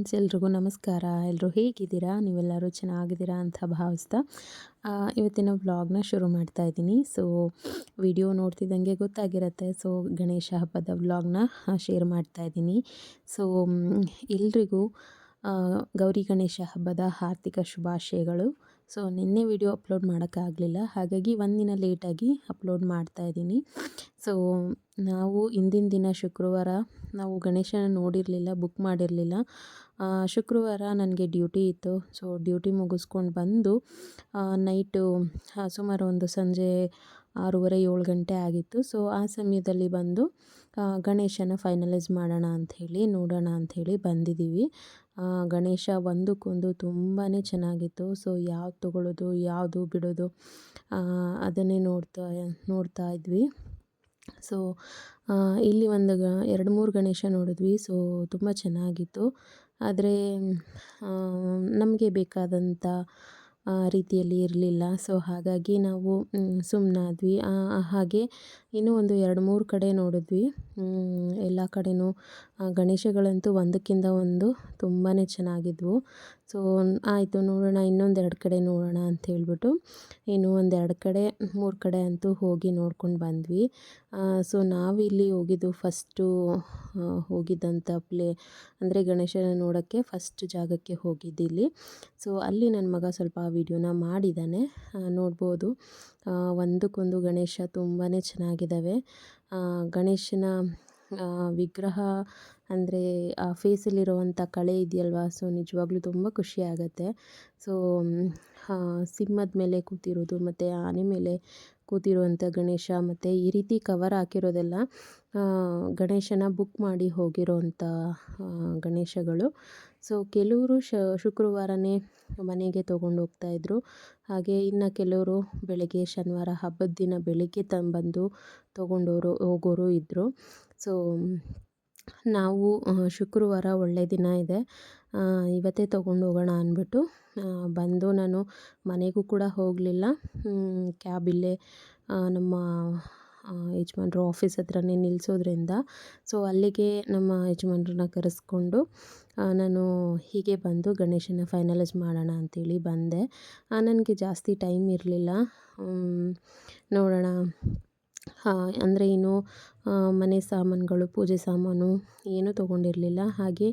Friends, ಎಲ್ರಿಗೂ ನಮಸ್ಕಾರ. ಎಲ್ಲರೂ ಹೇಗಿದ್ದೀರಾ? ನೀವೆಲ್ಲರೂ ಚೆನ್ನಾಗಿದ್ದೀರಾ ಅಂತ ಭಾವಿಸ್ತಾ ಇವತ್ತಿನ ವ್ಲಾಗ್ನ ಶುರು ಮಾಡ್ತಾ ಇದ್ದೀನಿ. ಸೊ ವಿಡಿಯೋ ನೋಡ್ತಿದ್ದಂಗೆ ಗೊತ್ತಾಗಿರುತ್ತೆ. ಸೊ ಗಣೇಶ ಹಬ್ಬದ ವ್ಲಾಗ್ನ ಶೇರ್ ಮಾಡ್ತಾ ಇದ್ದೀನಿ. ಸೊ ಎಲ್ರಿಗೂ ಗೌರಿ ಗಣೇಶ ಹಬ್ಬದ ಆರ್ಥಿಕ ಶುಭಾಶಯಗಳು. ಸೊ ನಿನ್ನೆ ವಿಡಿಯೋ ಅಪ್ಲೋಡ್ ಮಾಡೋಕ್ಕಾಗಲಿಲ್ಲ. ಹಾಗಾಗಿ ಒಂದಿನ ಲೇಟಾಗಿ ಅಪ್ಲೋಡ್ ಮಾಡ್ತಾ ಇದ್ದೀನಿ. ಸೊ ನಾವು ಇಂದಿನ ದಿನ ಶುಕ್ರವಾರ ನಾವು ಗಣೇಶನ ನೋಡಿರಲಿಲ್ಲ, ಬುಕ್ ಮಾಡಿರಲಿಲ್ಲ. ಶುಕ್ರವಾರ ನನಗೆ ಡ್ಯೂಟಿ ಇತ್ತು. ಸೊ, ಡ್ಯೂಟಿ ಮುಗಿಸ್ಕೊಂಡು ಬಂದು ನೈಟು ಸುಮಾರು ಒಂದು ಸಂಜೆ ಆರೂವರೆ, ಏಳು ಗಂಟೆ ಆಗಿತ್ತು. ಸೊ, ಆ ಸಮಯದಲ್ಲಿ ಬಂದು ಗಣೇಶನ ಫೈನಲೈಸ್ ಮಾಡೋಣ ಅಂಥೇಳಿ ನೋಡೋಣ ಅಂಥೇಳಿ ಬಂದಿದ್ದೀವಿ. ಗಣೇಶ ಒಂದಕ್ಕೊಂದು ತುಂಬಾ ಚೆನ್ನಾಗಿತ್ತು. ಸೊ, ಯಾವ್ದು ತೊಗೊಳ್ಳೋದು, ಯಾವುದು ಬಿಡೋದು ಅದನ್ನೇ ನೋಡ್ತಾ ನೋಡ್ತಾ ಇದ್ವಿ. ಸೊ ಇಲ್ಲಿ ಒಂದು ಗ, ಎರಡು ಮೂರು ಗಣೇಶ ನೋಡಿದ್ವಿ ಸೊ ತುಂಬ ಚೆನ್ನಾಗಿತ್ತು. ಆದರೆ ನಮಗೆ ಬೇಕಾದಂಥ ರೀತಿಯಲ್ಲಿ ಇರಲಿಲ್ಲ. ಸೊ ಹಾಗಾಗಿ ನಾವು ಸುಮ್ಮನಾದ್ವಿ ಹಾಗೆ ಇನ್ನೂ ಒಂದು ಎರಡು ಮೂರು ಕಡೆ ನೋಡಿದ್ವಿ. ಎಲ್ಲ ಕಡೆಯೂ ಗಣೇಶಗಳಂತೂ ಒಂದಕ್ಕಿಂತ ಒಂದು ತುಂಬಾ ಚೆನ್ನಾಗಿದ್ವು. ಸೊ ಆಯಿತು ನೋಡೋಣ ಇನ್ನೊಂದೆರಡು ಕಡೆ ನೋಡೋಣ ಅಂತ ಹೇಳ್ಬಿಟ್ಟು ಇನ್ನು ಒಂದೆರಡು ಕಡೆ, ಮೂರು ಕಡೆ ಅಂತೂ ಹೋಗಿ ನೋಡ್ಕೊಂಡು ಬಂದ್ವಿ. ಸೊ ನಾವಿಲ್ಲಿ ಹೋಗಿದ್ದು ಫಸ್ಟು ಹೋಗಿದ್ದಂಥ ಪ್ಲೇ, ಅಂದರೆ ಗಣೇಶನ ನೋಡೋಕ್ಕೆ ಫಸ್ಟ್ ಜಾಗಕ್ಕೆ ಹೋಗಿದ್ದಿಲ್ಲಿ ಸೊ ಅಲ್ಲಿ ನನ್ನ ಮಗ ಸ್ವಲ್ಪ ವಿಡಿಯೋನ ಮಾಡಿದ್ದಾನೆ ನೋಡ್ಬೋದು. ಒಂದಕ್ಕೊಂದು ಗಣೇಶ ತುಂಬಾ ಚೆನ್ನಾಗಿದ್ದಾವೆ ಗಣೇಶನ ವಿಗ್ರಹ ಅಂದರೆ ಆ ಫೇಸಲ್ಲಿರುವಂಥ ಕಳೆ ಇದೆಯಲ್ವಾ? ಸೊ ನಿಜವಾಗ್ಲೂ ತುಂಬ ಖುಷಿ ಆಗುತ್ತೆ. ಸೊ ಸಿಂಹದ ಮೇಲೆ ಕೂತಿರೋದು, ಮತ್ತು ಆನೆ ಮೇಲೆ ಕೂತಿರುವಂಥ ಗಣೇಶ, ಮತ್ತು ಈ ರೀತಿ ಕವರ್ ಹಾಕಿರೋದೆಲ್ಲ ಗಣೇಶನ ಬುಕ್ ಮಾಡಿ ಹೋಗಿರೋವಂಥ ಗಣೇಶಗಳು. ಸೊ ಕೆಲವರು ಶ, ಶುಕ್ರವಾರನೇ ಮನೆಗೆ ತೊಗೊಂಡು ಹೋಗ್ತಾಯಿದ್ರು ಹಾಗೆ ಇನ್ನು ಕೆಲವರು ಬೆಳಗ್ಗೆ ಶನಿವಾರ ಹಬ್ಬದ ದಿನ ಬೆಳಗ್ಗೆ ತಂಬಂದು ತೊಗೊಂಡೋರು, ಹೋಗೋರು ಇದ್ದರು ಸೊ ನಾವು ಶುಕ್ರವಾರ ಒಳ್ಳೆಯ ದಿನ ಇದೆ. ಇವತ್ತೇ ತೊಗೊಂಡು ಹೋಗೋಣ ಅಂದ್ಬಿಟ್ಟು ಬಂದು ನಾನು ಮನೆಗೂ ಕೂಡ ಹೋಗಲಿಲ್ಲ. ಕ್ಯಾಬ್ ಇಲ್ಲೇ ನಮ್ಮ ಯಜಮಾನ್ರು ಆಫೀಸ್ ಹತ್ರನೇ ನಿಲ್ಲಿಸೋದ್ರಿಂದ ಸೊ ಅಲ್ಲಿಗೆ ನಮ್ಮ ಯಜಮಾನ್ರನ್ನ ಕರೆಸ್ಕೊಂಡು ನಾನು ಹೀಗೆ ಬಂದು ಗಣೇಶನ ಫೈನಲೈಸ್ ಮಾಡೋಣ ಅಂಥೇಳಿ ಬಂದೆ. ನನಗೆ ಜಾಸ್ತಿ ಟೈಮ್ ಇರಲಿಲ್ಲ. ನೋಡೋಣ. ಅಂದರೆ ಇನ್ನು ಮನೆ ಸಾಮಾನುಗಳು, ಪೂಜೆ ಸಾಮಾನು ಏನೂ ತೊಗೊಂಡಿರಲಿಲ್ಲ. ಹಾಗೆ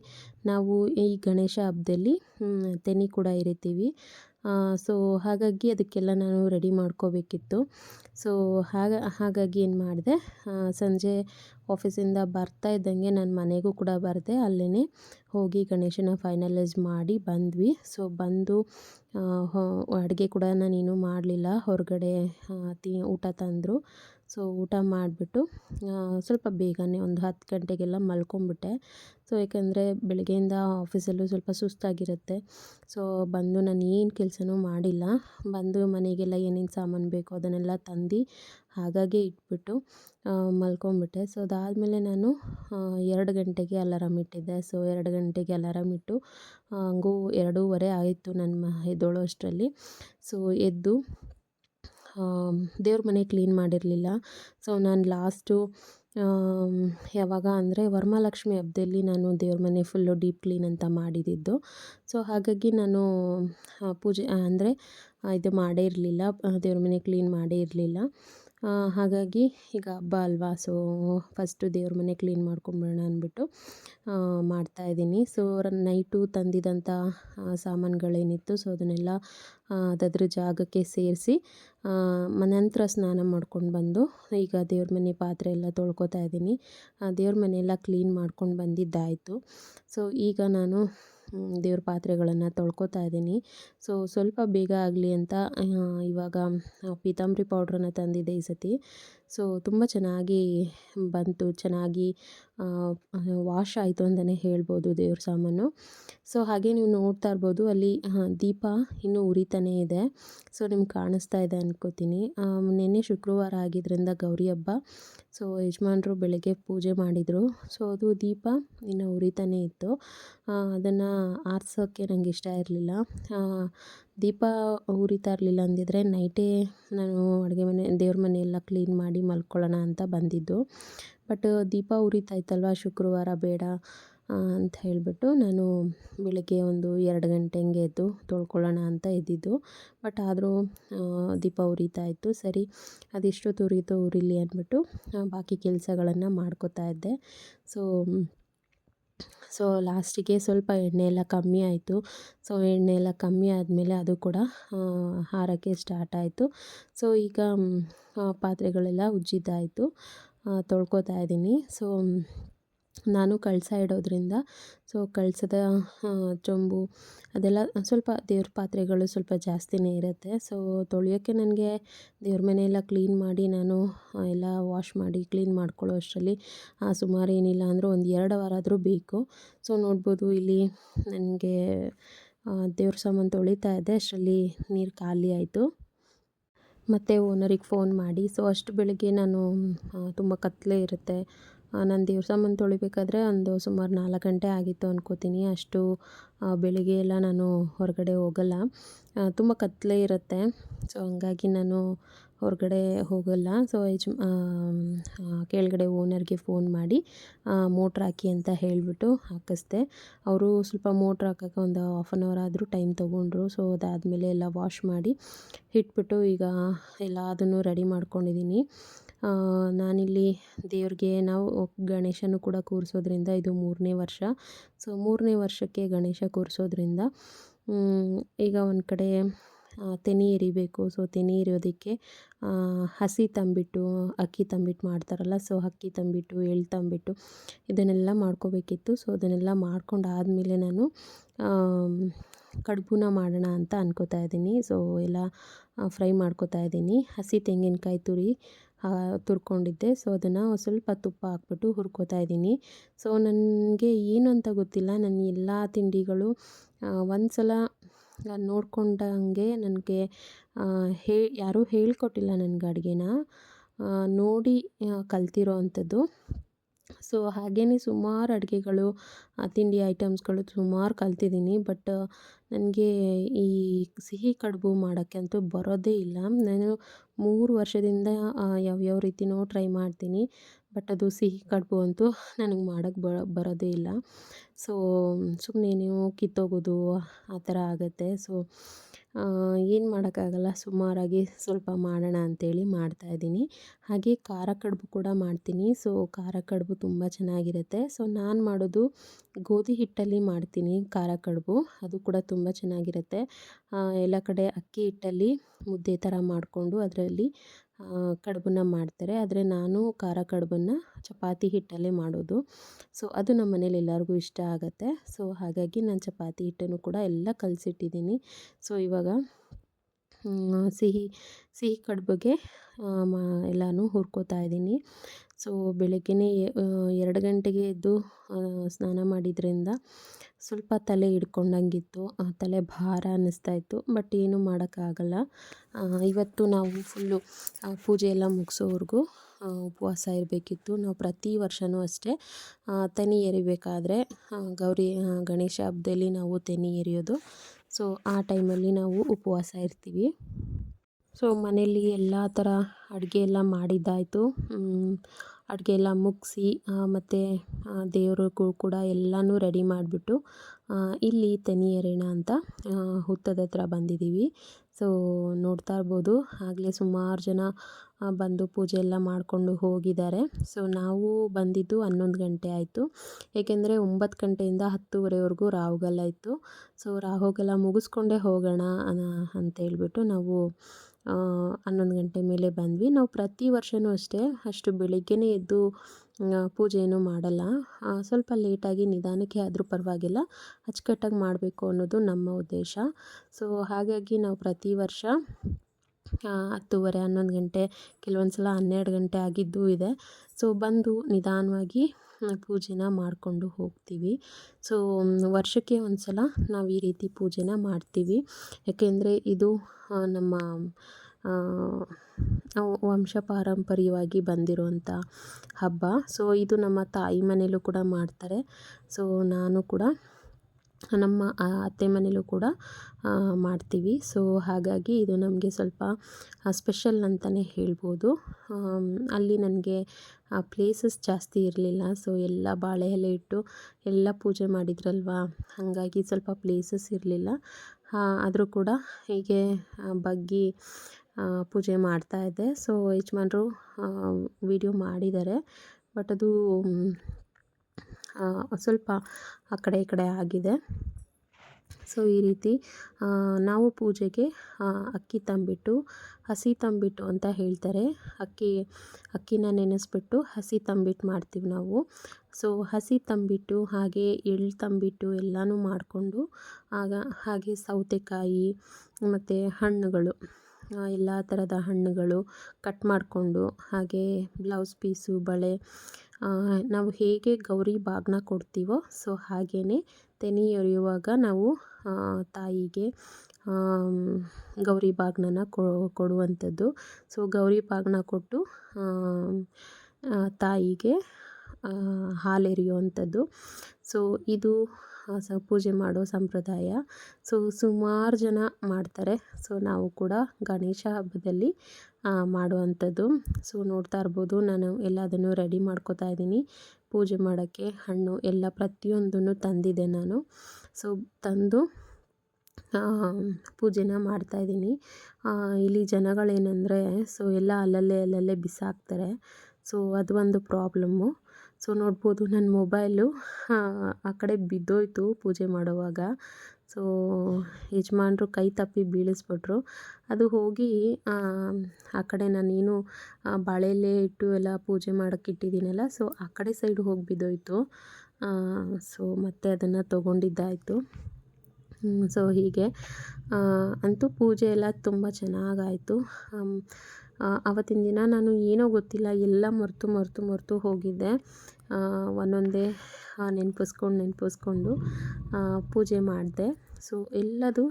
ನಾವು ಈ ಗಣೇಶ ಹಬ್ಬದಲ್ಲಿ ತೆನಿ ಕೂಡ ಇರಿತೀವಿ. ಸೊ ಹಾಗಾಗಿ ಅದಕ್ಕೆಲ್ಲ ನಾನು ರೆಡಿ ಮಾಡ್ಕೋಬೇಕಿತ್ತು. ಸೊ ಹಾಗ, ಹಾಗಾಗಿ ಏನು ಮಾಡಿದೆ ಸಂಜೆ ಆಫೀಸಿಂದ ಬರ್ತಾ ಇದ್ದಂಗೆ ನಾನು ಮನೆಗೂ ಕೂಡ ಬರದೆ. ಅಲ್ಲೇ ಹೋಗಿ ಗಣೇಶನ ಫೈನಲೈಸ್ ಮಾಡಿ ಬಂದ್ವಿ. ಸೊ ಬಂದು ಅಡುಗೆ ಕೂಡ ನಾನೇನು ಮಾಡಲಿಲ್ಲ. ಹೊರಗಡೆ ತಿ, ಊಟ ತಂದರು. ಸೊ ಊಟ ಮಾಡಿಬಿಟ್ಟು ಸ್ವಲ್ಪ ಬೇಗನೆ ಒಂದು ಹತ್ತು ಗಂಟೆಗೆಲ್ಲ ಮಲ್ಕೊಂಬಿಟ್ಟೆ. ಸೊ ಏಕೆಂದರೆ ಬೆಳಗ್ಗೆಯಿಂದ ಆಫೀಸಲ್ಲೂ ಸ್ವಲ್ಪ ಸುಸ್ತಾಗಿರುತ್ತೆ. ಸೊ ಬಂದು ನಾನು ಏನು ಕೆಲಸನೂ ಮಾಡಿಲ್ಲ. ಬಂದು ಮನೆಗೆಲ್ಲ ಏನೇನು ಸಾಮಾನು ಬೇಕೋ ಅದನ್ನೆಲ್ಲ ತಂದು ಹಾಗಾಗಿ ಇಟ್ಬಿಟ್ಟು ಮಲ್ಕೊಂಬಿಟ್ಟೆ. ಸೊ ಅದಾದಮೇಲೆ ನಾನು ಎರಡು ಗಂಟೆಗೆ ಅಲಾರಾಮ್ ಇಟ್ಟಿದ್ದೆ. ಸೊ ಎರಡು ಗಂಟೆಗೆ ಅಲಾರಾಮ್ ಇಟ್ಟು ಹಂಗೂ ಎರಡೂವರೆ ಆಯಿತು ನನ್ನ ಎದ್ದೋಳೋ ಅಷ್ಟರಲ್ಲಿ. ಸೊ ಎದ್ದು ದೇವ್ರ ಮನೆ ಕ್ಲೀನ್ ಮಾಡಿರಲಿಲ್ಲ. ಸೊ ನಾನು ಲಾಸ್ಟು ಯಾವಾಗ ಅಂದರೆ ವರಮಹಾಲಕ್ಷ್ಮಿ ಹಬ್ಬದಲ್ಲಿ ನಾನು ದೇವ್ರ ಮನೆ ಫುಲ್ಲು ಡೀಪ್ ಕ್ಲೀನ್ ಅಂತ ಮಾಡಿದ್ದಿದ್ದು ಸೊ ಹಾಗಾಗಿ ನಾನು ಪೂಜೆ, ಅಂದರೆ ಇದು ಮಾಡೇ ಇರಲಿಲ್ಲ. ದೇವ್ರ ಮನೆ ಕ್ಲೀನ್ ಮಾಡೇ ಇರಲಿಲ್ಲ. ಹಾಗಾಗಿ ಈಗ ಹಬ್ಬ ಅಲ್ವಾ? ಸೊ ಫಸ್ಟು ದೇವ್ರ ಮನೆ ಕ್ಲೀನ್ ಮಾಡ್ಕೊಂಬಿಡೋಣ ಅಂದ್ಬಿಟ್ಟು ಮಾಡ್ತಾಯಿದ್ದೀನಿ ಸೊ ನೈಟು ತಂದಿದ್ದಂಥ ಸಾಮಾನುಗಳೇನಿತ್ತು ಸೊ ಅದನ್ನೆಲ್ಲ ಅದದ್ರ ಜಾಗಕ್ಕೆ ಸೇರಿಸಿ ನಂತರ ಸ್ನಾನ ಮಾಡ್ಕೊಂಡು ಬಂದು, ಈಗ ದೇವ್ರ ಮನೆ ಪಾತ್ರೆ ಎಲ್ಲ ತೊಳ್ಕೊತಾ ಇದ್ದೀನಿ. ದೇವ್ರ ಮನೆಯೆಲ್ಲ ಕ್ಲೀನ್ ಮಾಡ್ಕೊಂಡು ಬಂದಿದ್ದಾಯಿತು. ಸೊ ಈಗ ನಾನು ದೇವ್ರ ಪಾತ್ರೆಗಳನ್ನು ತೊಳ್ಕೊತಾ ಇದ್ದೀನಿ. ಸೊ ಸ್ವಲ್ಪ ಬೇಗ ಆಗಲಿ ಅಂತ ಇವಾಗ ಪೀತಾಂಬರಿ ಪೌಡ್ರನ್ನ ತಂದಿದ್ದೆ ಈ ಸತಿ. ಸೊ, ತುಂಬ ಚೆನ್ನಾಗಿ ಬಂತು, ಚೆನ್ನಾಗಿ ವಾಶ್ ಆಯಿತು ಅಂತಲೇ ಹೇಳ್ಬೋದು ದೇವ್ರ ಸಾಮಾನು. ಸೊ, ಹಾಗೆ ನೀವು ನೋಡ್ತಾ ಇರ್ಬೋದು, ಅಲ್ಲಿ ದೀಪ ಇನ್ನೂ ಉರಿತಾನೇ ಇದೆ. ಸೊ, ನಿಮ್ಗೆ ಕಾಣಿಸ್ತಾ ಇದೆ ಅನ್ಕೋತೀನಿ. ನಿನ್ನೆ ಶುಕ್ರವಾರ ಆಗಿದ್ದರಿಂದ ಗೌರಿ ಹಬ್ಬ. ಸೊ, ಯಜಮಾನರು ಬೆಳಗ್ಗೆ ಪೂಜೆ ಮಾಡಿದರು. ಸೊ, ಅದು ದೀಪ ಇನ್ನು ಉರಿತಾನೇ ಇತ್ತು. ಅದನ್ನು ಆರಿಸೋಕ್ಕೆ ನನಗೆ ಇಷ್ಟ ಇರಲಿಲ್ಲ. ದೀಪ ಉರಿತಾ ಇರಲಿಲ್ಲ ಅಂದಿದ್ರೆ ನೈಟೇ ನಾನು ಅಡುಗೆ ಮನೆ, ದೇವ್ರ ಮನೆ ಎಲ್ಲ ಕ್ಲೀನ್ ಮಾಡಿ ಮಲ್ಕೊಳ್ಳೋಣ ಅಂತ ಬಂದಿದ್ದು. ಬಟ್ ದೀಪ ಉರಿತಾ ಇತ್ತಲ್ವ, ಶುಕ್ರವಾರ ಬೇಡ ಅಂತ ಹೇಳಿಬಿಟ್ಟು ನಾನು ಬೆಳಗ್ಗೆ ಒಂದು ಎರಡು ಗಂಟೆ ಹಂಗೆ ಎದ್ದು ತೊಳ್ಕೊಳ್ಳೋಣ ಅಂತ ಎದ್ದಿದ್ದು. ಬಟ್ ಆದರೂ ದೀಪ ಉರಿತಾ ಇತ್ತು. ಸರಿ, ಅದೆಷ್ಟೊತ್ತು ಉರಿತು, ಉರಿಲಿ ಅಂದ್ಬಿಟ್ಟು ಬಾಕಿ ಕೆಲಸಗಳನ್ನು ಮಾಡ್ಕೋತಾ ಇದ್ದೆ. ಸೊ ಸೊ ಲಾಸ್ಟಿಗೆ ಸ್ವಲ್ಪ ಎಣ್ಣೆ ಎಲ್ಲ ಕಮ್ಮಿ ಆಯಿತು. ಸೊ ಎಣ್ಣೆ ಎಲ್ಲ ಕಮ್ಮಿ ಆದಮೇಲೆ ಅದು ಕೂಡ ಹಾರಕ್ಕೆ ಸ್ಟಾರ್ಟ್ ಆಯಿತು. ಸೊ ಈಗ ಪಾತ್ರೆಗಳೆಲ್ಲ ಉಜ್ಜಿದ್ದಾಯಿತು. ತೊಳ್ಕೊತಾ ಇದ್ದೀನಿ. ಸೊ ನಾನು ಕಳಸ ಇಡೋದ್ರಿಂದ ಸೊ ಕಳಸದ ಚೊಂಬು ಅದೆಲ್ಲ ಸ್ವಲ್ಪ ದೇವ್ರ ಪಾತ್ರೆಗಳು ಸ್ವಲ್ಪ ಜಾಸ್ತಿನೇ ಇರುತ್ತೆ. ಸೊ ತೊಳೆಯೋಕ್ಕೆ ನನಗೆ ದೇವ್ರ ಮನೆಯೆಲ್ಲ ಕ್ಲೀನ್ ಮಾಡಿ ನಾನು ಎಲ್ಲ ವಾಶ್ ಮಾಡಿ ಕ್ಲೀನ್ ಮಾಡ್ಕೊಳ್ಳೋ ಅಷ್ಟರಲ್ಲಿ ಸುಮಾರು ಏನಿಲ್ಲ ಅಂದರೂ ಒಂದು ಎರಡು ವಾರ ಆದರೂ ಬೇಕು. ಸೊ ನೋಡ್ಬೋದು ಇಲ್ಲಿ ನನಗೆ ದೇವ್ರ ಸಾಮಾನು ತೊಳಿತಾ ಇದೆ, ಅಷ್ಟರಲ್ಲಿ ನೀರು ಖಾಲಿ ಆಯಿತು. ಮತ್ತು ಓನರಿಗೆ ಫೋನ್ ಮಾಡಿ ಸೊ ಅಷ್ಟು ಬೆಳಗ್ಗೆ ನಾನು ತುಂಬ ಕತ್ತಲೆ ಇರುತ್ತೆ. ನಾನು ದೇವ್ರ ಸಾಮಾನು ತೊಳಿಬೇಕಾದ್ರೆ ಒಂದು ಸುಮಾರು ನಾಲ್ಕು ಗಂಟೆ ಆಗಿತ್ತು ಅಂದ್ಕೋತೀನಿ ಅಷ್ಟು ಬೆಳಿಗ್ಗೆ ಎಲ್ಲ ನಾನು ಹೊರಗಡೆ ಹೋಗಲ್ಲ. ತುಂಬ ಕತ್ತಲೆ ಇರುತ್ತೆ. ಸೊ ಹಂಗಾಗಿ ನಾನು ಹೊರಗಡೆ ಹೋಗಲ್ಲ. ಸೊ ಯಜ್ ಕೆಳಗಡೆ ಓನರ್ಗೆ ಫೋನ್ ಮಾಡಿ ಮೋಟ್ರ್ ಹಾಕಿ ಅಂತ ಹೇಳಿಬಿಟ್ಟು ಹಾಕಿಸ್ದೆ. ಅವರು ಸ್ವಲ್ಪ ಮೋಟ್ರ್ ಹಾಕೋಕ್ಕೆ ಒಂದು ಹಾಫ್ ಆನ್ ಅವರ್ ಆದರೂ ಟೈಮ್ ತೊಗೊಂಡ್ರು. ಸೊ ಅದಾದಮೇಲೆ ಎಲ್ಲ ವಾಶ್ ಮಾಡಿ ಇಟ್ಬಿಟ್ಟು ಈಗ ಎಲ್ಲ ಅದನ್ನು ರೆಡಿ ಮಾಡ್ಕೊಂಡಿದ್ದೀನಿ. ನಾನಿಲ್ಲಿ ದೇವ್ರಿಗೆ ನಾವು ಗಣೇಶನೂ ಕೂಡ ಕೂರಿಸೋದ್ರಿಂದ ಇದು ಮೂರನೇ ವರ್ಷ. ಸೊ, ಮೂರನೇ ವರ್ಷಕ್ಕೆ ಗಣೇಶ ಕೂರಿಸೋದ್ರಿಂದ ಈಗ ಒಂದು ಕಡೆ ತೆನೆ ಎರಿಬೇಕು. ಸೊ, ತೆನೆ ಎರಿಯೋದಕ್ಕೆ ಹಸಿ ತಂಬಿಟ್ಟು, ಅಕ್ಕಿ ತಂಬಿಟ್ಟು ಮಾಡ್ತಾರಲ್ಲ, ಸೊ, ಅಕ್ಕಿ ತಂಬಿಟ್ಟು, ಎಳ್ಳು ತಂಬಿಟ್ಟು ಇದನ್ನೆಲ್ಲ ಮಾಡ್ಕೋಬೇಕಿತ್ತು. ಸೊ, ಅದನ್ನೆಲ್ಲ ಮಾಡ್ಕೊಂಡು ಆದಮೇಲೆ ನಾನು ಕಡುಬುನ ಮಾಡೋಣ ಅಂತ ಅನ್ಕೋತಾ ಇದ್ದೀನಿ. ಸೊ, ಎಲ್ಲ ಫ್ರೈ ಮಾಡ್ಕೋತಾ ಇದ್ದೀನಿ. ಹಸಿ ತೆಂಗಿನಕಾಯಿ ತುರಿ ತುರ್ಕೊಂಡಿದ್ದೆ. ಸೊ ಅದನ್ನು ಸ್ವಲ್ಪ ತುಪ್ಪ ಹಾಕ್ಬಿಟ್ಟು ಹುರ್ಕೋತಾ ಇದ್ದೀನಿ. ಸೊ ನನಗೆ ಏನು ಅಂತ ಗೊತ್ತಿಲ್ಲ. ನನ್ನ ಎಲ್ಲ ತಿಂಡಿಗಳು ಒಂದು ಸಲ ನೋಡ್ಕೊಂಡಂಗೆ ನನಗೆ ಹೇ, ಯಾರೂ ಹೇಳ್ಕೊಟ್ಟಿಲ್ಲ ನನಗೆ ಅಡುಗೆನ. ನೋಡಿ ಕಲ್ತಿರೋ ಅಂಥದ್ದು. ಸೊ ಹಾಗೇ ಸುಮಾರು ಅಡುಗೆಗಳು ತಿಂಡಿ ಐಟಮ್ಸ್ಗಳು ಸುಮಾರು ಕಲ್ತಿದ್ದೀನಿ. ಬಟ್, ನನಗೆ ಈ ಸಿಹಿ ಕಡುಬು ಮಾಡೋಕ್ಕೆ ಅಂತೂ ಬರೋದೇ ಇಲ್ಲ. ನಾನು ಮೂರು ವರ್ಷದಿಂದ ಯಾವ್ಯಾವ ರೀತಿನೋ ಟ್ರೈ ಮಾಡ್ತೀನಿ. ಬಟ್, ಅದು ಸಿಹಿ ಕಡುಬು ಅಂತೂ ನನಗೆ ಮಾಡೋಕ್ಕೆ ಬರೋದೇ ಇಲ್ಲ. ಸೊ ಸುಮ್ಮನೆ ಕಿತ್ತೋಗೋದು ಆ ಥರ ಆಗುತ್ತೆ. ಸೊ ಏನು ಮಾಡೋಕ್ಕಾಗಲ್ಲ, ಸುಮಾರಾಗಿ ಸ್ವಲ್ಪ ಮಾಡೋಣ ಅಂಥೇಳಿ ಮಾಡ್ತಾಯಿದ್ದೀನಿ ಹಾಗೆ ಖಾರ ಕಡುಬು ಕೂಡ ಮಾಡ್ತೀನಿ. ಸೊ, ಖಾರ ಕಡುಬು ತುಂಬ ಚೆನ್ನಾಗಿರುತ್ತೆ. ಸೊ, ನಾನು ಮಾಡೋದು ಗೋಧಿ ಹಿಟ್ಟಲ್ಲಿ ಮಾಡ್ತೀನಿ ಖಾರ ಕಡುಬು. ಅದು ಕೂಡ ತುಂಬ ಚೆನ್ನಾಗಿರುತ್ತೆ. ಎಲ್ಲ ಕಡೆ ಅಕ್ಕಿ ಹಿಟ್ಟಲ್ಲಿ ಮುದ್ದೆ ಥರ ಮಾಡಿಕೊಂಡು ಅದರಲ್ಲಿ ಕಡುಬನ್ನ ಮಾಡ್ತಾರೆ. ಆದರೆ ನಾನು ಖಾರ ಕಡುಬನ್ನು ಚಪಾತಿ ಹಿಟ್ಟಲ್ಲೇ ಮಾಡೋದು. ಸೊ ಅದು ನಮ್ಮ ಮನೇಲಿ ಎಲ್ಲರಿಗೂ ಇಷ್ಟ ಆಗುತ್ತೆ. ಸೊ ಹಾಗಾಗಿ ನಾನು ಚಪಾತಿ ಹಿಟ್ಟನ್ನು ಕೂಡ ಎಲ್ಲ ಕಲಸಿಟ್ಟಿದ್ದೀನಿ. ಸೊ ಇವಾಗ ಸಿಹಿ ಸಿಹಿ ಕಡುಬಿಗೆ ಎಲ್ಲನೂ ಹುರ್ಕೋತಾ ಇದ್ದೀನಿ. ಸೊ ಬೆಳಗ್ಗೆನೇ ಎರಡು ಗಂಟೆಗೆ ಎದ್ದು ಸ್ನಾನ ಮಾಡಿದ್ರಿಂದ ಸ್ವಲ್ಪ ತಲೆ ಹಿಡ್ಕೊಂಡಂಗಿತ್ತು ತಲೆ ಭಾರ ಅನ್ನಿಸ್ತಾ ಇತ್ತು, ಬಟ್ ಏನೂ ಮಾಡೋಕ್ಕಾಗಲ್ಲ. ಇವತ್ತು ನಾವು ಫುಲ್ಲು ಪೂಜೆ ಎಲ್ಲ ಮುಗಿಸೋವರೆಗೂ ಉಪವಾಸ ಇರಬೇಕಿತ್ತು. ನಾವು ಪ್ರತಿ ವರ್ಷವೂ ಅಷ್ಟೇ ತನಿ ಎರಿಬೇಕಾದ್ರೆ ಗೌರಿ ಗಣೇಶ ಹಬ್ಬದಲ್ಲಿ ನಾವು ತೆನಿ ಎರಿಯೋದು. ಸೊ, ಆ ಟೈಮಲ್ಲಿ ನಾವು ಉಪವಾಸ ಇರ್ತೀವಿ. ಸೊ, ಮನೆಯಲ್ಲಿ ಎಲ್ಲ ಥರ ಅಡುಗೆ ಎಲ್ಲ ಮಾಡಿದ್ದಾಯಿತು. ಅಡುಗೆ ಎಲ್ಲ ಮುಗಿಸಿ ಮತ್ತು ದೇವ್ರಿಗೂ ಕೂಡ ಎಲ್ಲನೂ ರೆಡಿ ಮಾಡಿಬಿಟ್ಟು ಇಲ್ಲಿ ತೆನಿಯರೇಣ ಅಂತ ಹುತ್ತದ ಹತ್ರ ಬಂದಿದ್ದೀವಿ. ಸೊ, ನೋಡ್ತಾ ಇರ್ಬೋದು. ಆಗಲೇ ಸುಮಾರು ಜನ ಬಂದು ಪೂಜೆ ಎಲ್ಲ ಮಾಡಿಕೊಂಡು ಹೋಗಿದ್ದಾರೆ. ಸೊ, ನಾವು ಬಂದಿದ್ದು ಹನ್ನೊಂದು ಗಂಟೆ ಆಯಿತು. ಏಕೆಂದರೆ ಒಂಬತ್ತು ಗಂಟೆಯಿಂದ ಹತ್ತುವರೆವರೆಗೂ ರಾಹುಗಲ್ಲ ಇತ್ತು. ಸೊ, ರಾಹುಗಲ್ಲ ಮುಗಿಸ್ಕೊಂಡೇ ಹೋಗೋಣ ಅಂತ ಹೇಳ್ಬಿಟ್ಟು ನಾವು ಹನ್ನೊಂದು ಗಂಟೆ ಮೇಲೆ ಬಂದ್ವಿ. ನಾವು ಪ್ರತಿ ವರ್ಷವೂ ಅಷ್ಟೇ ಅಷ್ಟು ಬೆಳಿಗ್ಗೆಯೇ ಎದ್ದು ಪೂಜೆ ಏನೂ ಮಾಡಲ್ಲ. ಸ್ವಲ್ಪ ಲೇಟಾಗಿ ನಿಧಾನಕ್ಕೆ ಆದರೂ ಪರವಾಗಿಲ್ಲ. ಅಚ್ಚುಕಟ್ಟಾಗಿ ಮಾಡಬೇಕು ಅನ್ನೋದು ನಮ್ಮ ಉದ್ದೇಶ. ಸೊ ಹಾಗಾಗಿ ನಾವು ಪ್ರತಿ ವರ್ಷ ಹತ್ತುವರೆ, ಹನ್ನೊಂದು ಗಂಟೆ ಕೆಲವೊಂದು ಸಲ ಹನ್ನೆರಡು ಗಂಟೆ ಆಗಿದ್ದೂ ಇದೆ. ಸೊ ಬಂದು ನಿಧಾನವಾಗಿ ಪೂಜೆನ ಮಾಡಿಕೊಂಡು ಹೋಗ್ತೀವಿ. ಸೊ ವರ್ಷಕ್ಕೆ ಒಂದು ಸಲ ನಾವು ಈ ರೀತಿ ಪೂಜೆನ ಮಾಡ್ತೀವಿ. ಯಾಕೆಂದರೆ ಇದು ನಮ್ಮ ವಂಶ ಪಾರಂಪರ್ಯವಾಗಿ ಬಂದಿರುವಂಥ ಹಬ್ಬ. ಸೊ ಇದು ನಮ್ಮ ತಾಯಿ ಮನೇಲೂ ಕೂಡ ಮಾಡ್ತಾರೆ. ಸೊ ನಾನು ಕೂಡ ನಮ್ಮ ಅತ್ತೆ ಮನೇಲೂ ಕೂಡ ಮಾಡ್ತೀವಿ. ಸೊ ಹಾಗಾಗಿ ಇದು ನಮಗೆ ಸ್ವಲ್ಪ ಸ್ಪೆಷಲ್ ಅಂತಲೇ ಹೇಳ್ಬೋದು. ಅಲ್ಲಿ ನನಗೆ ಪ್ಲೇಸಸ್ ಜಾಸ್ತಿ ಇರಲಿಲ್ಲ. ಸೊ ಎಲ್ಲ ಬಾಳೆ ಎಲೆ ಇಟ್ಟು ಎಲ್ಲ ಪೂಜೆ ಮಾಡಿದ್ರಲ್ವಾ? ಹಾಗಾಗಿ ಸ್ವಲ್ಪ ಪ್ಲೇಸಸ್ ಇರಲಿಲ್ಲ. ಆದರೂ ಕೂಡ ಹೀಗೆ ಬಗ್ಗಿ ಪೂಜೆ ಮಾಡ್ತಾ ಇದ್ದೆ. ಸೊ ಯಜಮಾನ್ರು ವಿಡಿಯೋ ಮಾಡಿದ್ದಾರೆ. ಬಟ್ ಅದು ಸ್ವಲ್ಪ ಆ ಕಡೆ ಈ ಕಡೆ ಆಗಿದೆ. ಸೊ ಈ ರೀತಿ ನಾವು ಪೂಜೆಗೆ ಅಕ್ಕಿ ತಂಬಿಟ್ಟು, ಹಸಿ ತಂಬಿಟ್ಟು ಅಂತ ಹೇಳ್ತಾರೆ. ಅಕ್ಕಿ, ಅಕ್ಕಿನ ನೆನೆಸ್ಬಿಟ್ಟು ಹಸಿ ತಂಬಿಟ್ಟು ಮಾಡ್ತೀವಿ ನಾವು. ಸೊ ಹಸಿ ತಂಬಿಟ್ಟು, ಹಾಗೆ ಎಳ್ಳು ತಂಬಿಟ್ಟು ಎಲ್ಲನೂ ಮಾಡಿಕೊಂಡು, ಆಗ ಹಾಗೆ ಸೌತೆಕಾಯಿ, ಮತ್ತು ಹಣ್ಣುಗಳು ಎಲ್ಲ ಥರದ ಹಣ್ಣುಗಳು ಕಟ್ ಮಾಡಿಕೊಂಡು, ಹಾಗೆ ಬ್ಲೌಸ್ ಪೀಸು, ಬಳೆ ನಾವು ಹೇಗೆ ಗೌರಿ ಬಾಗ್ನ ಕೊಡ್ತೀವೋ, ಸೊ ಹಾಗೆಯೇ ತೆನೆ ಎರೆಯುವಾಗ ನಾವು ತಾಯಿಗೆ ಗೌರಿ ಬಾಗ್ನನ ಕೊಡುವಂಥದ್ದು. ಸೊ ಗೌರಿ ಬಾಗ್ನ ಕೊಟ್ಟು ತಾಯಿಗೆ ಹಾಲೆರೆಯುವಂಥದ್ದು. ಹಾಲು ಸೊ ಇದು ಸ, ಪೂಜೆ ಮಾಡೋ ಸಂಪ್ರದಾಯ. ಸೊ ಸುಮಾರು ಜನ ಮಾಡ್ತಾರೆ. ಸೊ ನಾವು ಕೂಡ ಗಣೇಶ ಹಬ್ಬದಲ್ಲಿ ಮಾಡುವಂಥದ್ದು. ಸೊ ನೋಡ್ತಾ ಇರ್ಬೋದು, ನಾನು ಎಲ್ಲದನ್ನು ರೆಡಿ ಮಾಡ್ಕೋತಾ ಇದ್ದೀನಿ. ಪೂಜೆ ಮಾಡೋಕ್ಕೆ ಹಣ್ಣು ಎಲ್ಲ ಪ್ರತಿಯೊಂದನ್ನು ತಂದಿದ್ದೆ ನಾನು. ಸೊ ತಂದು ಪೂಜೆನ ಮಾಡ್ತಾಯಿದ್ದೀನಿ ಇಲ್ಲಿ ಜನಗಳೇನೆಂದರೆ ಸೊ ಎಲ್ಲ ಅಲ್ಲಲ್ಲೇ ಅಲ್ಲಲ್ಲೇ ಬಿಸಾಕ್ತಾರೆ. ಸೊ ಅದು ಒಂದು ಪ್ರಾಬ್ಲಮ್ಮು ಸೊ ನೋಡ್ಬೋದು ನನ್ನ ಮೊಬೈಲು ಆ ಕಡೆ ಬಿದ್ದೋಯ್ತು ಪೂಜೆ ಮಾಡುವಾಗ. ಸೊ ಯಜಮಾನ್ರು ಕೈ ತಪ್ಪಿ ಬೀಳಿಸ್ಬಿಟ್ರು. ಅದು ಹೋಗಿ ಆ, ಕಡೆ ನಾನೇನು ಬಾಳೆಲೆ ಇಟ್ಟು ಎಲ್ಲ ಪೂಜೆ ಮಾಡೋಕ್ಕೆ ಇಟ್ಟಿದ್ದೀನಲ್ಲ ಸೊ ಆ ಕಡೆ ಸೈಡ್ ಹೋಗಿ ಬಿದ್ದೋಯ್ತು. ಸೊ ಮತ್ತೆ ಅದನ್ನು ತೊಗೊಂಡಿದ್ದಾಯಿತು. ಸೊ ಹೀಗೆ. ಅಂತೂ ಪೂಜೆ ಎಲ್ಲ ತುಂಬ ಚೆನ್ನಾಗಾಯಿತು. ಆವತ್ತಿನ ದಿನ ನಾನು ಏನೋ ಗೊತ್ತಿಲ್ಲ, ಎಲ್ಲ ಮರೆತು ಮರೆತು ಮರೆತು ಹೋಗಿದ್ದೆ. ಒಂದೊಂದೇ ನೆನಪಿಸ್ಕೊಂಡು ನೆನಪಿಸ್ಕೊಂಡು ಪೂಜೆ ಮಾಡಿದೆ. ಸೊ ಎಲ್ಲದು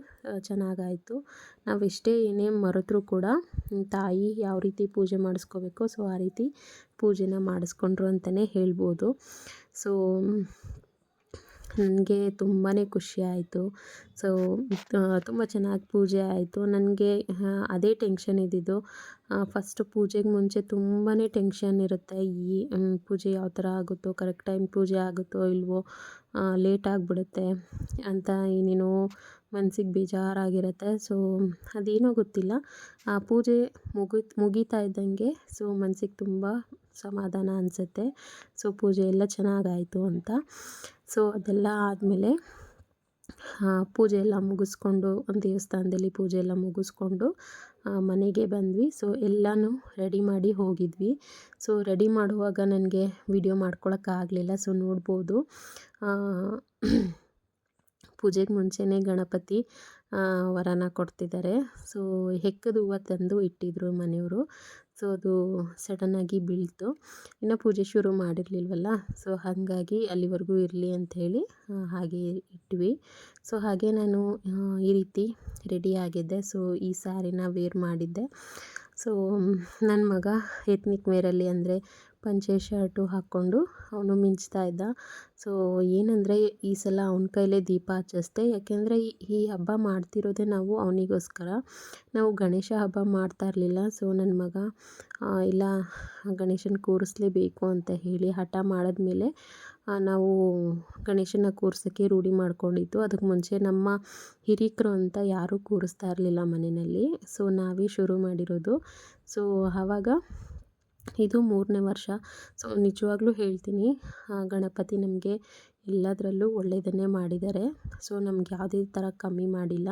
ಚೆನ್ನಾಗಾಯಿತು. ನಾವು ಎಷ್ಟೇ ಏನೇ ಮರೆತರೂ ಕೂಡ ತಾಯಿ ಯಾವ ರೀತಿ ಪೂಜೆ ಮಾಡಿಸ್ಕೋಬೇಕು ಸೊ ಆ ರೀತಿ ಪೂಜೆನ ಮಾಡಿಸ್ಕೊಂಡ್ರು ಅಂತಲೇ ಹೇಳ್ಬೋದು. ಸೊ ನನಗೆ ತುಂಬಾ ಖುಷಿ ಆಯಿತು. ಸೊ ತುಂಬ ಚೆನ್ನಾಗಿ ಪೂಜೆ ಆಯಿತು. ನನಗೆ ಅದೇ ಟೆನ್ಷನ್ ಇದ್ದಿದ್ದು. ಫಸ್ಟ್ ಪೂಜೆಗೆ ಮುಂಚೆ ತುಂಬಾ ಟೆನ್ಷನ್ ಇರುತ್ತೆ. ಈ ಪೂಜೆ ಯಾವ ಥರ ಆಗುತ್ತೋ ಕರೆಕ್ಟ್ ಟೈಮ್ ಪೂಜೆ ಆಗುತ್ತೋ ಇಲ್ವೋ ಲೇಟ್ ಆಗಿಬಿಡುತ್ತೆ ಅಂತ ಏನೇನೋ ಮನ್ಸಿಗೆ ಬೇಜಾರಾಗಿರುತ್ತೆ. ಸೊ ಅದೇನೋ ಗೊತ್ತಿಲ್ಲ. ಆ, ಪೂಜೆ ಮುಗಿ ಮುಗೀತಾ ಇದ್ದಂಗೆ ಸೊ ಮನ್ಸಿಗೆ ತುಂಬ ಸಮಾಧಾನ ಅನಿಸುತ್ತೆ. ಸೊ ಪೂಜೆ ಎಲ್ಲ ಚೆನ್ನಾಗಾಯಿತು ಅಂತ. ಸೊ ಅದೆಲ್ಲ ಆದಮೇಲೆ ಪೂಜೆ ಎಲ್ಲ ಮುಗಿಸ್ಕೊಂಡು, ಒಂದು ದೇವಸ್ಥಾನದಲ್ಲಿ ಪೂಜೆ ಎಲ್ಲ ಮುಗಿಸ್ಕೊಂಡು ಮನೆಗೆ ಬಂದ್ವಿ. ಸೊ ಎಲ್ಲನೂ ರೆಡಿ ಮಾಡಿ ಹೋಗಿದ್ವಿ. ಸೊ ರೆಡಿ ಮಾಡುವಾಗ ನನಗೆ ವಿಡಿಯೋ ಮಾಡ್ಕೊಳಕ್ಕಾಗಲಿಲ್ಲ ಸೊ ನೋಡ್ಬೋದು. ಪೂಜೆಗೆ ಮುಂಚೆನೇ ಗಣಪತಿ ವರನ ಕೊಡ್ತಿದ್ದಾರೆ. ಸೊ ಹೆಕ್ಕದ ಹೂವು ತಂದು ಇಟ್ಟಿದ್ರು ಮನೆಯವರು. ಸೊ ಅದು ಸಡನ್ನಾಗಿ ಬೀಳ್ತು. ಇನ್ನು ಪೂಜೆ ಶುರು ಮಾಡಿರಲಿಲ್ವಲ್ಲ? ಸೊ ಹಾಗಾಗಿ ಅಲ್ಲಿವರೆಗೂ ಇರಲಿ ಅಂಥೇಳಿ ಹಾಗೆ ಇಟ್ವಿ. ಸೊ ಹಾಗೆ ನಾನು ಈ ರೀತಿ ರೆಡಿ ಆಗಿದ್ದೆ. ಸೊ ಈ ಸಾರಿನ ವೇರ್ ಮಾಡಿದ್ದೆ. ಸೊ ನನ್ನ ಮಗ ಎತ್ನಿಕ್ ವೇರಲ್ಲಿ ಅಂದರೆ ಪಂಚೆ ಶರ್ಟು ಹಾಕ್ಕೊಂಡು ಅವನು ಮಿಂಚ್ತಾ ಇದ್ದ. ಸೊ ಏನಂದರೆ ಈ ಸಲ ಅವನ ಕೈಲೇ ದೀಪ ಹಚ್ಚಿಸ್ದೆ. ಯಾಕೆಂದರೆ ಈ ಹಬ್ಬ ಮಾಡ್ತಿರೋದೇ ನಾವು ಅವನಿಗೋಸ್ಕರ. ನಾವು ಗಣೇಶ ಹಬ್ಬ ಮಾಡ್ತಾ ಇರಲಿಲ್ಲ. ಸೊ ನನ್ನ ಮಗ ಇಲ್ಲ, ಗಣೇಶನ ಕೂರಿಸ್ಲೇಬೇಕು ಅಂತ ಹೇಳಿ ಹಠ ಮಾಡಿದ್ಮೇಲೆ ನಾವು ಗಣೇಶನ ಕೂರ್ಸೋಕ್ಕೆ ರೂಢಿ ಮಾಡ್ಕೊಂಡಿದ್ದು. ಅದಕ್ಕೆ ಮುಂಚೆ ನಮ್ಮ ಹಿರೀಕರು ಅಂತ ಯಾರೂ ಕೂರಿಸ್ತಾ ಇರಲಿಲ್ಲ ಮನೆಯಲ್ಲಿ. ಸೊ ನಾವೇ ಶುರು ಮಾಡಿರೋದು. ಸೊ ಆವಾಗ ಇದು ಮೂರನೇ ವರ್ಷ. ಸೊ ನಿಜವಾಗ್ಲೂ ಹೇಳ್ತೀನಿ ಗಣಪತಿ ನಮಗೆ ಎಲ್ಲದರಲ್ಲೂ ಒಳ್ಳೆಯದನ್ನೇ ಮಾಡಿದ್ದಾರೆ. ಸೊ ನಮ್ಗೆ ಯಾವುದೇ ಥರ ಕಮ್ಮಿ ಮಾಡಿಲ್ಲ.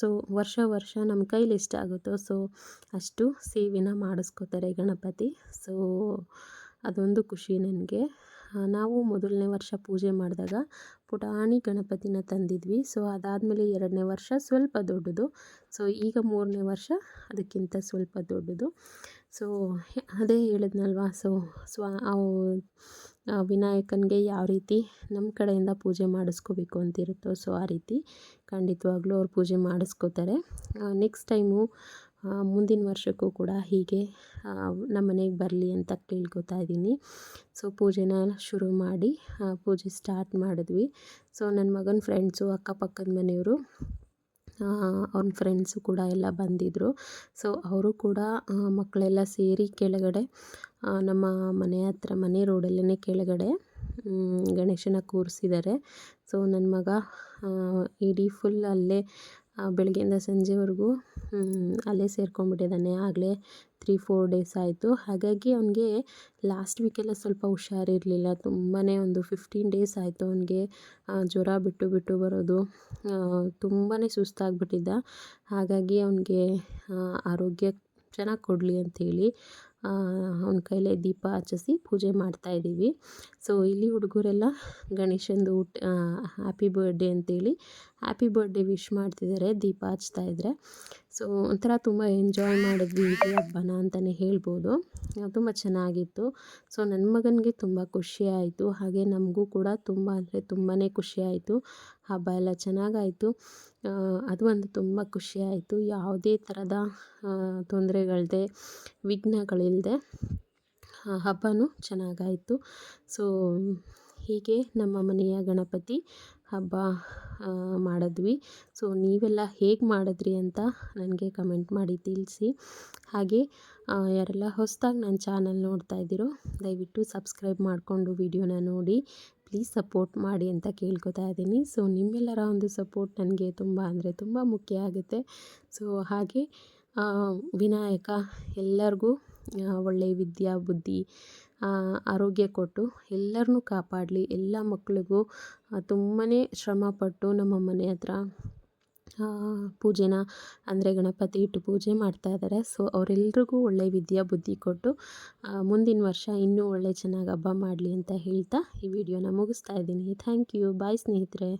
ಸೊ ವರ್ಷ ವರ್ಷ ನಮ್ಮ ಕೈಲಿ ಎಷ್ಟಾಗುತ್ತೋ ಸೊ ಅಷ್ಟು ಸೇವೆನ ಮಾಡಿಸ್ಕೋತಾರೆ ಗಣಪತಿ. ಸೊ ಅದೊಂದು ಖುಷಿ ನನಗೆ. ನಾವು ಮೊದಲನೇ ವರ್ಷ ಪೂಜೆ ಮಾಡಿದಾಗ ಪುಟಾಣಿ ಗಣಪತಿನ ತಂದಿದ್ವಿ. ಸೊ ಅದಾದಮೇಲೆ ಎರಡನೇ ವರ್ಷ ಸ್ವಲ್ಪ ದೊಡ್ಡದು. ಸೊ ಈಗ ಮೂರನೇ ವರ್ಷ ಅದಕ್ಕಿಂತ ಸ್ವಲ್ಪ ದೊಡ್ಡದು. ಸೊ ಅದೇ ಹೇಳಿದ್ನಲ್ವಾ ಸೊ ಸ್ವ, ಅವು ವಿನಾಯಕನಿಗೆ ಯಾವ ರೀತಿ ನಮ್ಮ ಕಡೆಯಿಂದ ಪೂಜೆ ಮಾಡಿಸ್ಕೋಬೇಕು ಅಂತಿರುತ್ತೋ, ಸೊ ಆ ರೀತಿ ಖಂಡಿತವಾಗ್ಲೂ ಅವ್ರು ಪೂಜೆ ಮಾಡಿಸ್ಕೋತಾರೆ. ನೆಕ್ಸ್ಟ್ ಟೈಮು ಮುಂದಿನ ವರ್ಷಕ್ಕೂ ಕೂಡ ಹೀಗೆ ನಮ್ಮ ಮನೆಗೆ ಬರಲಿ ಅಂತ ಕೇಳ್ಕೊತಾ ಇದ್ದೀನಿ. ಸೊ ಪೂಜೆನ ಶುರು ಮಾಡಿ ಪೂಜೆ ಸ್ಟಾರ್ಟ್ ಮಾಡಿದ್ವಿ. ಸೊ ನನ್ನ ಮಗನ ಫ್ರೆಂಡ್ಸು ಅಕ್ಕಪಕ್ಕದ ಮನೆಯವರು ಅವ್ನ ಫ್ರೆಂಡ್ಸು ಕೂಡ ಎಲ್ಲ ಬಂದಿದ್ದರು ಸೊ ಅವರು ಕೂಡ ಮಕ್ಕಳೆಲ್ಲ ಸೇರಿ ಕೆಳಗಡೆ ನಮ್ಮ ಮನೆ ಹತ್ರ, ಮನೆ ರೋಡಲ್ಲೇ ಕೆಳಗಡೆ ಗಣೇಶನ ಕೂರಿಸಿದ್ದಾರೆ ಸೊ ನನ್ನ ಮಗ ಇಡೀ ಫುಲ್ ಅಲ್ಲೇ ಬೆಳಗ್ಗೆಯಿಂದ ಸಂಜೆವರೆಗೂ ಅಲ್ಲೇ ಸೇರ್ಕೊಂಡ್ಬಿಟ್ಟಿದ್ದಾನೆ. ಆಗಲೇ ತ್ರೀ ಫೋರ್ ಡೇಸ್ ಆಯಿತು. ಹಾಗಾಗಿ ಅವನಿಗೆ ಲಾಸ್ಟ್ ವೀಕೆಲ್ಲ ಸ್ವಲ್ಪ ಹುಷಾರಿರಲಿಲ್ಲ. ತುಂಬಾ ಒಂದು ಫಿಫ್ಟೀನ್ ಡೇಸ್ ಆಯಿತು ಅವನಿಗೆ ಜ್ವರ ಬಿಟ್ಟು ಬಿಟ್ಟು ಬರೋದು. ತುಂಬಾ ಸುಸ್ತಾಗ್ಬಿಟ್ಟಿದ್ದ. ಹಾಗಾಗಿ ಅವನಿಗೆ ಆರೋಗ್ಯ ಚೆನ್ನಾಗಿ ಕೊಡಲಿ ಅಂಥೇಳಿ ಅವನ ಕೈಲೇ ದೀಪ ಹಚ್ಚಿಸಿ ಪೂಜೆ ಮಾಡ್ತಾಯಿದ್ದೀವಿ ಸೊ ಇಲ್ಲಿ ಹುಡುಗರೆಲ್ಲ ಗಣೇಶಂದು ಊಟ ಹ್ಯಾಪಿ ಬರ್ಡೇ ಅಂತೇಳಿ ಹ್ಯಾಪಿ ಬರ್ಡೇ ವಿಶ್ ಮಾಡ್ತಿದ್ದಾರೆ, ದೀಪ ಹಚ್ತಾ ಇದ್ದರೆ ಸೊ ಒಂಥರ ತುಂಬ ಎಂಜಾಯ್ ಮಾಡಿದ್ವಿ ಈ ಹಬ್ಬನ ಅಂತಲೇ ಹೇಳ್ಬೋದು. ತುಂಬ ಚೆನ್ನಾಗಿತ್ತು. ಸೊ ನನ್ನ ಮಗನಿಗೆ ತುಂಬ ಖುಷಿ ಆಯಿತು. ಹಾಗೆ ನಮಗೂ ಕೂಡ ತುಂಬ, ಅಂದರೆ ತುಂಬಾ ಖುಷಿಯಾಯಿತು ಹಬ್ಬ ಎಲ್ಲ ಚೆನ್ನಾಗಾಯಿತು. ಅದು ಒಂದು ತುಂಬ ಖುಷಿ ಆಯಿತು. ಯಾವುದೇ ಥರದ ತೊಂದರೆಗಳದೆ ವಿಘ್ನಗಳಿಲ್ಲದೆ ಹಬ್ಬವೂ ಚೆನ್ನಾಗಾಯಿತು. ಸೊ ಹೀಗೆ ನಮ್ಮ ಮನೆಯ ಗಣಪತಿ ಹಬ್ಬ ಮಾಡಿದ್ವಿ. ಸೊ ನೀವೆಲ್ಲ ಹೇಗೆ ಮಾಡಿದ್ರಿ ಅಂತ ನನಗೆ ಕಮೆಂಟ್ ಮಾಡಿ ತಿಳಿಸಿ. ಹಾಗೆ ಯಾರೆಲ್ಲ ಹೊಸದಾಗಿ ನನ್ನ ಚಾನಲ್ ನೋಡ್ತಾ ಇದ್ದೀರೋ, ದಯವಿಟ್ಟು ಸಬ್ಸ್ಕ್ರೈಬ್ ಮಾಡಿಕೊಂಡು ವಿಡಿಯೋನ ನೋಡಿ. ಪ್ಲೀಸ್ ಸಪೋರ್ಟ್ ಮಾಡಿ ಅಂತ ಕೇಳ್ಕೊತಾ ಇದ್ದೀನಿ. ಸೊ ನಿಮ್ಮೆಲ್ಲರ ಒಂದು ಸಪೋರ್ಟ್ ನನಗೆ ತುಂಬ ಅಂದರೆ ತುಂಬ ಮುಖ್ಯ ಆಗುತ್ತೆ. ಸೊ ಹಾಗೆ ವಿನಾಯಕ ಎಲ್ಲರಿಗೂ ಒಳ್ಳೆಯ ವಿದ್ಯಾ, ಬುದ್ಧಿ ಆರೋಗ್ಯ ಕೊಟ್ಟು ಎಲ್ಲರನ್ನೂ ಕಾಪಾಡಲಿ, ಎಲ್ಲ ಮಕ್ಕಳಿಗೂ ತುಂಬಾ ಶ್ರಮಪಟ್ಟು ನಮ್ಮ ಮನೆ ಹತ್ರ ಪೂಜೆನ, ಅಂದರೆ ಗಣಪತಿ ಇಟ್ಟು ಪೂಜೆ ಮಾಡ್ತಾ ಇದ್ದಾರೆ ಸೊ ಅವರೆಲ್ರಿಗೂ ಒಳ್ಳೆ ವಿದ್ಯಾ, ಬುದ್ಧಿ ಕೊಟ್ಟು ಮುಂದಿನ ವರ್ಷ ಇನ್ನೂ ಒಳ್ಳೆ ಚೆನ್ನಾಗಿ ಹಬ್ಬ ಮಾಡಲಿ ಅಂತ ಹೇಳ್ತಾ ಈ ವಿಡಿಯೋನ ಮುಗಿಸ್ತಾ ಇದ್ದೀನಿ. ಥ್ಯಾಂಕ್ ಯು ಬಾಯ್ ಸ್ನೇಹಿತರೆ.